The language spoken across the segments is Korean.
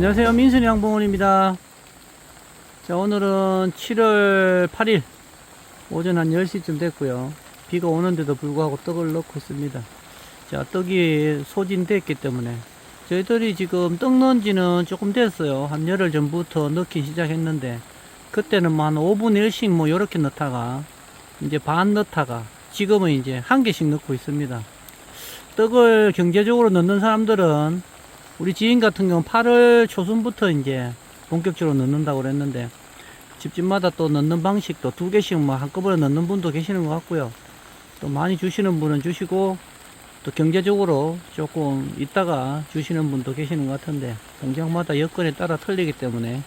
안녕하세요. 민순이 양봉원입니다. 자 오늘은 7월 8일 오전 한 10시쯤 됐고요. 비가 오는데도 불구하고 떡을 넣고 있습니다. 자 떡이 소진됐기 때문에 저희들이 지금 떡 넣은 지는 조금 됐어요. 한 열흘 전부터 넣기 시작했는데 그때는 뭐 한 5분의 1씩 뭐 요렇게 넣다가 이제 반 넣다가 지금은 이제 한 개씩 넣고 있습니다. 떡을 경제적으로 넣는 사람들은 우리 지인 같은 경우는 8월 초순부터 이제 본격적으로 넣는다고 그랬는데 집집마다 또 넣는 방식도 두 개씩 뭐 한꺼번에 넣는 분도 계시는 것 같고요. 또 많이 주시는 분은 주시고 또 경제적으로 조금 있다가 주시는 분도 계시는 것 같은데 공장마다 여건에 따라 틀리기 때문에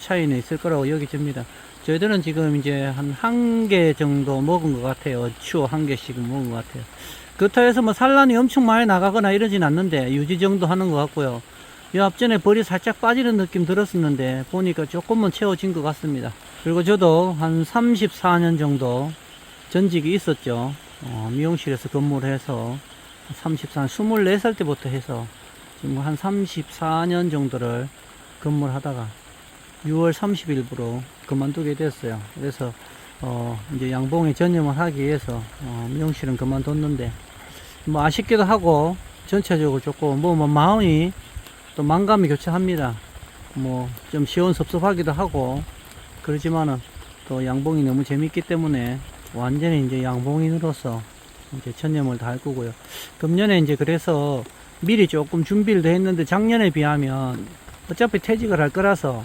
차이는 있을 거라고 여겨집니다. 저희들은 지금 이제 한 한 개 정도 먹은 것 같아요. 추어 한 개씩 먹은 것 같아요. 그렇다고 해서 뭐 산란이 엄청 많이 나가거나 이러진 않는데 유지 정도 하는 것 같고요. 이 앞전에 벌이 살짝 빠지는 느낌 들었었는데 보니까 조금은 채워진 것 같습니다. 그리고 저도 한 34년 정도 전직이 있었죠. 어, 미용실에서 근무를 해서 34, 24살 때부터 해서 지금 한 34년 정도를 근무를 하다가 6월 30일부로 그만두게 됐어요. 그래서 어, 이제 양봉에 전념을 하기 위해서 어, 미용실은 그만뒀는데 뭐 아쉽기도 하고 전체적으로 조금 뭐, 뭐 마음이 또 만감이 교차합니다. 뭐 좀 시원섭섭하기도 하고 그러지만은 또 양봉이 너무 재밌기 때문에 완전히 이제 양봉인으로서 이제 천념을 다 할 거고요. 금년에 이제 그래서 미리 조금 준비를 더 했는데 작년에 비하면 어차피 퇴직을 할 거라서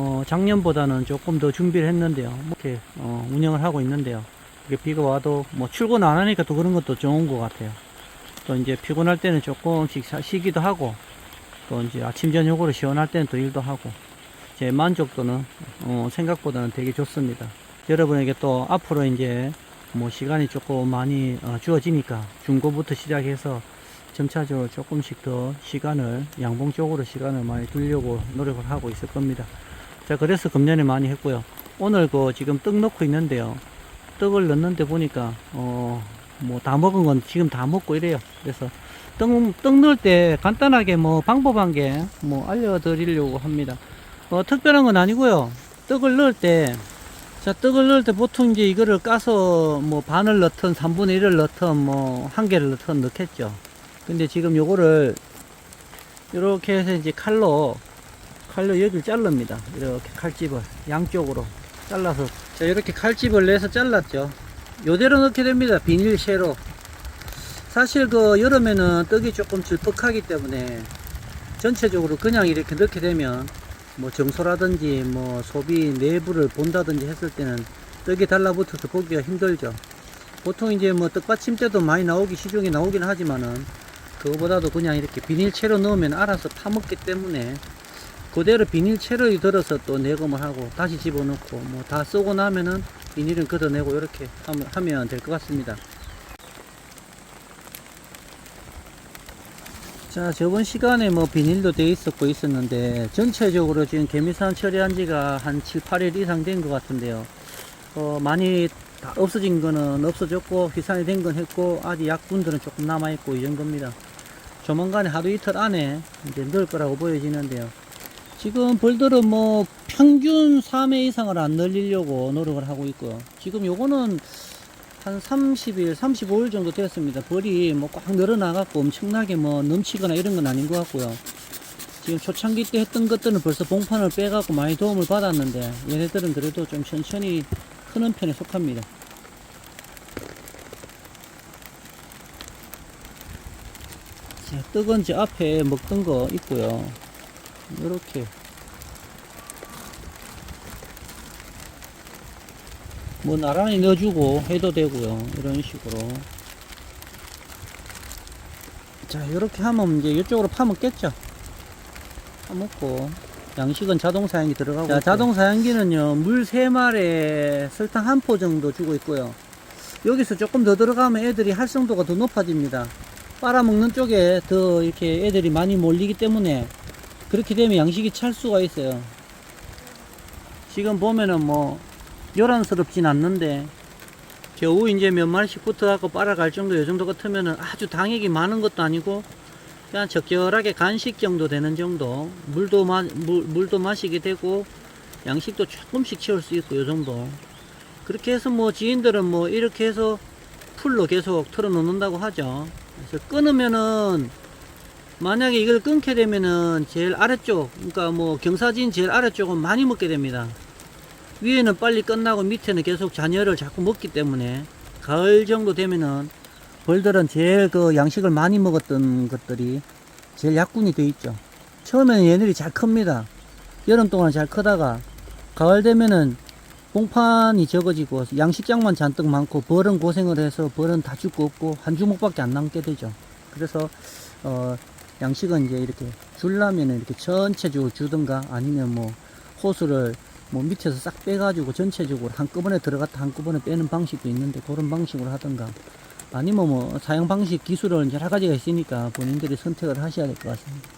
어, 작년보다는 조금 더 준비를 했는데요. 뭐 이렇게 어, 운영을 하고 있는데요. 이게 비가 와도 뭐 출근 안 하니까 또 그런 것도 좋은 것 같아요. 또 이제 피곤할 때는 조금씩 사- 쉬기도 하고 또 이제 아침 저녁으로 시원할 때는 또 일도 하고 제 만족도는 어, 생각보다는 되게 좋습니다. 여러분에게 또 앞으로 이제 뭐 시간이 조금 많이 어, 주어지니까 중고부터 시작해서 점차적으로 조금씩 더 시간을 양봉 쪽으로 시간을 많이 두려고 노력을 하고 있을 겁니다. 자 그래서 금년에 많이 했고요. 오늘 그 지금 떡 넣고 있는데요. 떡을 넣는데 보니까 어 뭐 다 먹은 건 지금 다 먹고 이래요. 그래서 떡, 떡 넣을 때 간단하게 뭐 방법한 게뭐 알려드리려고 합니다. 어, 특별한 건 아니고요. 떡을 넣을 때, 자, 떡을 넣을 때 보통 이제 이거를 까서 뭐 반을 넣든 3분의 1을 넣든 뭐 한 개를 넣든 넣겠죠. 근데 지금 요거를 이렇게 해서 이제 칼로, 칼로 여기를 자릅니다. 이렇게 칼집을 양쪽으로 잘라서. 자, 이렇게 칼집을 내서 잘랐죠. 요대로 넣게 됩니다. 비닐쉐로. 사실 그 여름에는 떡이 조금 질퍽하기 때문에 전체적으로 그냥 이렇게 넣게 되면 뭐 정소라든지 뭐 소비 내부를 본다든지 했을 때는 떡이 달라붙어서 보기가 힘들죠. 보통 이제 뭐 떡받침대도 많이 나오기 시중에 나오긴 하지만은 그거보다도 그냥 이렇게 비닐채로 넣으면 알아서 타먹기 때문에 그대로 비닐채로 들어서 또 내검을 하고 다시 집어넣고 뭐 다 쓰고 나면은 비닐은 걷어내고 이렇게 하면, 될 것 같습니다. 자, 저번 시간에 뭐 비닐도 돼 있었고 있었는데 전체적으로 지금 개미산 처리한 지가 한 7, 8일 이상 된 것 같은데요. 어, 많이 다 없어진 거는 없어졌고 희산이 된 건 했고 아직 약분들은 조금 남아 있고 이 정도입니다. 조만간에 하루 이틀 안에 이제 넣을 거라고 보여지는데요. 지금 벌들은 뭐 평균 3회 이상을 안 늘리려고 노력을 하고 있고요. 지금 요거는 한 30일, 35일 정도 되었습니다. 벌이 뭐 꽉 늘어나갖고 엄청나게 뭐 넘치거나 이런 건 아닌 것 같고요. 지금 초창기 때 했던 것들은 벌써 봉판을 빼갖고 많이 도움을 받았는데 얘네들은 그래도 좀 천천히 크는 편에 속합니다. 자, 떡은 제 앞에 먹던 거 있고요. 이렇게. 뭐 나란히 넣어주고 해도 되고요. 이런 식으로. 자 이렇게 하면 이제 이쪽으로 파먹겠죠? 파먹고. 양식은 자동 사양기 들어가고 자, 자동 사양기는요 물 3마리에 설탕 한 포 정도 주고 있고요. 여기서 조금 더 들어가면 애들이 활성도가 더 높아집니다. 빨아먹는 쪽에 더 이렇게 애들이 많이 몰리기 때문에 그렇게 되면 양식이 찰 수가 있어요. 지금 보면은 뭐 요란스럽진 않는데 겨우 이제 몇 마리씩 붙어갖고 빨아갈 정도 요 정도 같으면은 아주 당액이 많은 것도 아니고 그냥 적절하게 간식 정도 되는 정도 물도 마, 물, 물도 마시게 되고 양식도 조금씩 채울 수 있고 요 정도. 그렇게 해서 뭐 지인들은 뭐 이렇게 해서 풀로 계속 틀어 놓는다고 하죠. 그래서 끊으면은 만약에 이걸 끊게 되면은 제일 아래쪽 그러니까 뭐 경사진 제일 아래쪽은 많이 먹게 됩니다 위에는 빨리 끝나고 밑에는 계속 잔여를 자꾸 먹기 때문에 가을 정도 되면은 벌들은 제일 그 양식을 많이 먹었던 것들이 제일 약군이 돼 있죠. 처음에는 얘네들이 잘 큽니다. 여름 동안 잘 크다가 가을 되면은 봉판이 적어지고 양식장만 잔뜩 많고 벌은 고생을 해서 벌은 다 죽고 없고 한 주먹밖에 안 남게 되죠. 그래서 어 양식은 이제 이렇게 줄라면은 이렇게 전체적으로 주든가 아니면 뭐 호수를 뭐 밑에서 싹 빼가지고 전체적으로 한꺼번에 들어갔다 한꺼번에 빼는 방식도 있는데 그런 방식으로 하든가 아니면 뭐 사용 방식 기술은 여러 가지가 있으니까 본인들이 선택을 하셔야 될 것 같습니다.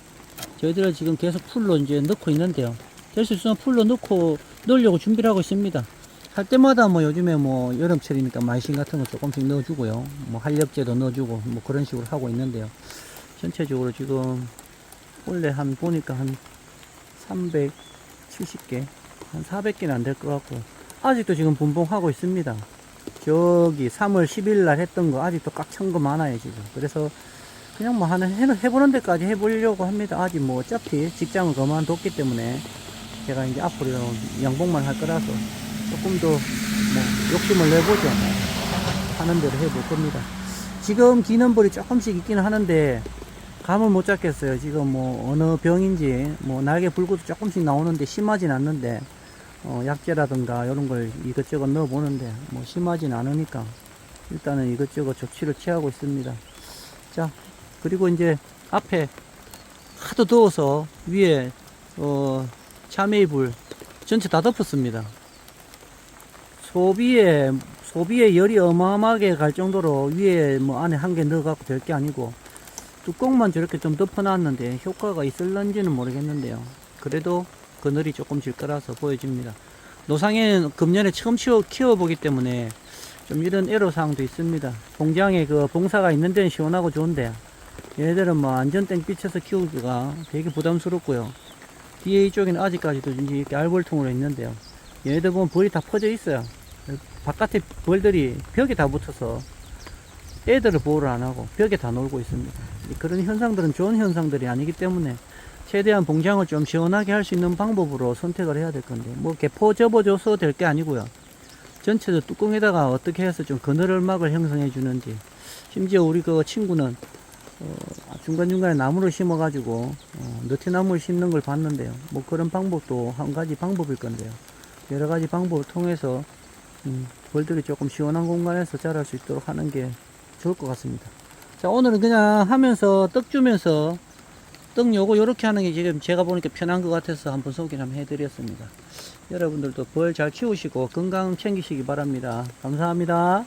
저희들은 지금 계속 풀로 이제 넣고 있는데요. 될 수 있으면 풀로 넣고 넣으려고 준비를 하고 있습니다. 할 때마다 뭐 요즘에 뭐 여름철이니까 마이신 같은 거 조금씩 넣어주고요. 뭐 한력제도 넣어주고 뭐 그런 식으로 하고 있는데요. 전체적으로 지금 원래 한 보니까 한 370개, 한 400개는 안 될 것 같고 아직도 지금 분봉하고 있습니다. 저기 3월 10일 날 했던 거 아직도 꽉 찬 거 많아요 지금. 그래서 그냥 뭐 하는 해, 해보는 데까지 해보려고 합니다. 아직 뭐 어차피 직장을 그만뒀기 때문에 제가 이제 앞으로 양봉만 할 거라서 조금 더 뭐 욕심을 내보죠. 하는 대로 해볼 겁니다. 지금 기는 벌이 조금씩 있기는 하는데 감을 못 잡겠어요 지금 뭐 어느 병인지 뭐 날개 불고도 조금씩 나오는데 심하진 않는데 어, 약재라든가 이런 걸 이것저것 넣어 보는데 뭐 심하진 않으니까 일단은 이것저것 조치를 취하고 있습니다. 자 그리고 이제 앞에 하도 더워서 위에 어, 참외불 전체 다 덮었습니다. 소비에 소비에 열이 어마어마하게 갈 정도로 위에 뭐 안에 한 개 넣어 갖고 될 게 아니고 뚜껑만 저렇게 좀 덮어놨는데 효과가 있을런지는 모르겠는데요. 그래도 그늘이 조금 질 거라서 보여집니다. 노상에는 금년에 처음 키워, 키워보기 때문에 좀 이런 애로사항도 있습니다. 공장에 그 봉사가 있는 데는 시원하고 좋은데 얘네들은 뭐 안전 땡 빛에서 키우기가 되게 부담스럽고요. 뒤에 이쪽에는 아직까지도 이렇게 알벌통으로 있는데요. 얘네들 보면 벌이 다 퍼져 있어요. 바깥에 벌들이 벽에 다 붙어서 애들을 보호를 안 하고 벽에 다 놀고 있습니다. 그런 현상들은 좋은 현상들이 아니기 때문에 최대한 봉장을 좀 시원하게 할 수 있는 방법으로 선택을 해야 될 건데 뭐 개포 접어줘서 될 게 아니고요. 전체적 뚜껑에다가 어떻게 해서 좀 그늘막을 형성해 주는지 심지어 우리 그 친구는 어, 중간중간에 나무를 심어 가지고 어, 너티나무를 심는 걸 봤는데요. 뭐 그런 방법도 한 가지 방법일 건데요. 여러 가지 방법을 통해서 음, 벌들이 조금 시원한 공간에서 자랄 수 있도록 하는 게 좋을 것 같습니다 자 오늘은 그냥 하면서 떡 주면서 떡 요거 요렇게 하는 게 지금 제가 보니까 편한 것 같아서 한번 소개를 한번 해드렸습니다. 여러분들도 벌 잘 키우시고 건강 챙기시기 바랍니다. 감사합니다.